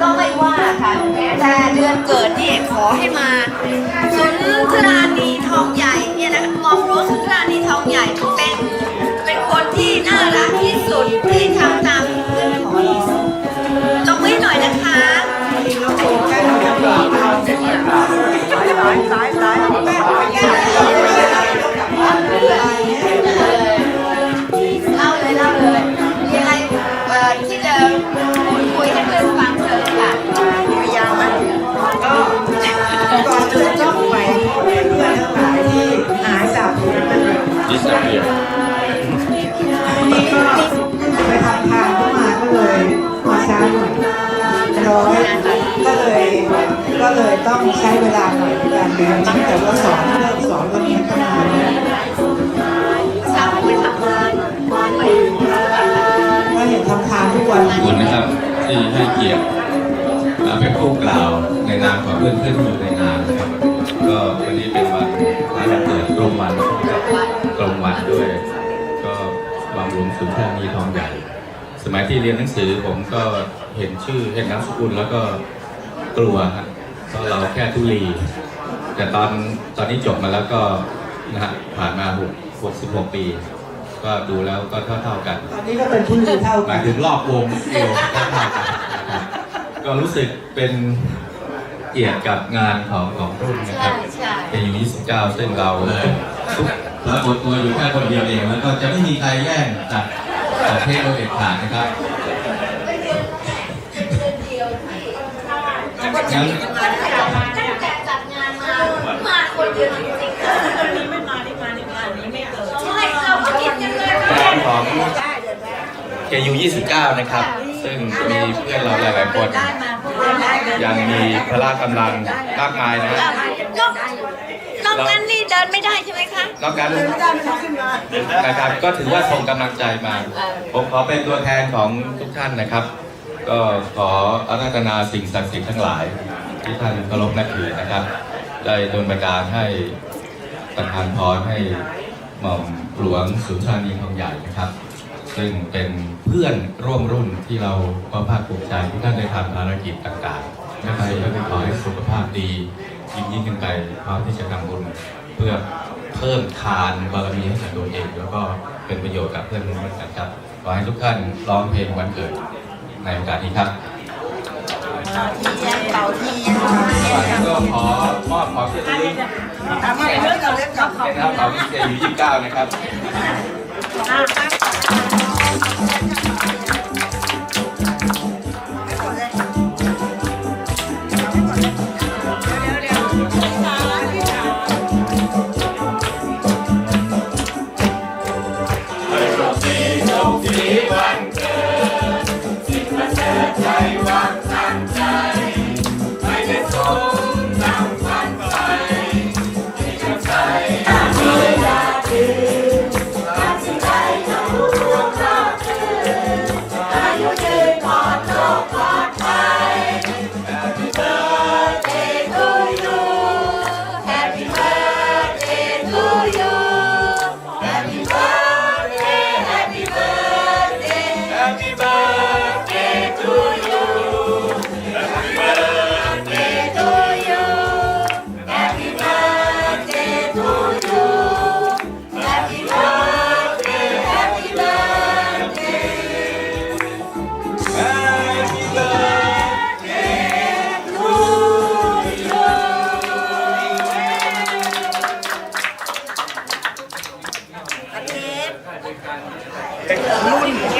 ก็ไม่ว่าค่ะแต่เดือนเกิดนี่ขอให้มาสุนทรา คุยให้เพื่อนฟังเชิญค่ะยาวไหมก็ก่อนอื่นต้องไปเพื่อนทั้งหลายที่หายสาบดิสเปียนี่ก็ไปทำทานเข้ามาก็เลยมาช้าหน่อยร้อยก็เลยก็เลยต้องใช้เวลาหน่อยในการเรียนแต่ว่าสอนเริ่มสอนก็มี ที่ให้เกียรติเป็นผู้กล่าวในนามของเพื่อนเพื่อนที่อยู่ในงานนะครับก็วันนี้เป็นวันคล้ายวันเกิดตรงวันกับตรงวันด้วย ก็บำรุงสุนทรนีทองใหญ่ สมัยที่เรียนหนังสือผมก็เห็นชื่อเห็นนามสกุลแล้วก็กลัวฮะเพราะเราแค่ทุลี แต่ตอนตอนนี้จบมาแล้วก็นะฮะผ่านมา6 66ปี ก็ดูแล้วก็เท่าเท่าๆกันตอนนี้ก็เป็นผู้รู้เท่าหกัมานยถึงรอบวงเอวเท่าๆกันนะครับก็รู้สึกเป็นเกียรติกับงานของของรุ่นนะคใช่รับ ใช่ เป็นอยู่29ซึ่งเราทุกเราบทตัวอยู่แค่คนเดียวเองแล้วก็จะไม่มีใครแย่งจากจากเทพเราเอกขาดนะครับงั้นตั้งแต่จัดงานมา มาคนเดียวจริงๆค่ะ ไม่มาได้มาในงานนี้ไม่เกิด ใช่เราก็คิดกันเลย งานของ KU 29 นะครับ ซึ่งมีเพื่อนเราหลายๆคน ยังมีพละกำลังมากมายนะนอกนอกนั้นนี่เดินไม่ได้ใช่ไหมคะ นอกจากนั้นนะครับก็ถือว่าส่งกำลังใจมา ผมขอเป็นตัวแทนของทุกท่านนะครับ ก็ขออาราธนาสิ่งศักดิ์สิทธิ์ทั้งหลาย ที่ท่านเคารพนับถือนะครับ ได้ดลบันดาลให้ประทานพรให้หม่อมหลวงสุนทรานีทองใหญ่นะครับ ซึ่งเป็นเพื่อนร่วมรุ่นที่เราก็ภาคภูมิใจที่ท่านได้ทำภารกิจต่างๆและไปก็ขอให้สุขภาพดียิ่งยิ่งขึ้นไปพร้อมที่จะทำบุญเพื่อเพิ่มทานบารมีให้กับตัวเองแล้วก็เป็นประโยชน์กับเพื่อนร่วมรุ่นกันครับขอให้ทุกท่านร้องเพลงวันเกิดในโอกาสนี้ครับก็ขอมอบของที่ระลึกทำให้เรื่องเราเล่นกับนะครับของเจยูยี่สิบเก้านะครับ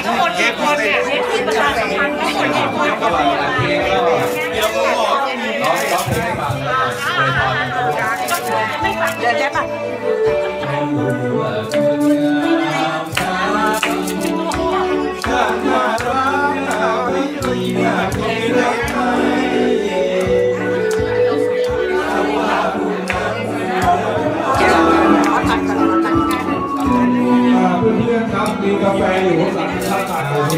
ทั้งหมดกี่คนเนี่ยที่ประชาสัมพันธ์ทั้งหมดกี่คนก็ว่าเพลงก็เดี๋ยวก็บอกร้องร้องเพลงให้ฟังแล้วก็เดยพรมันก็ไม่ฟังเดินได้ปะ กาแฟอยู่ข้างหลังครับทาโอเค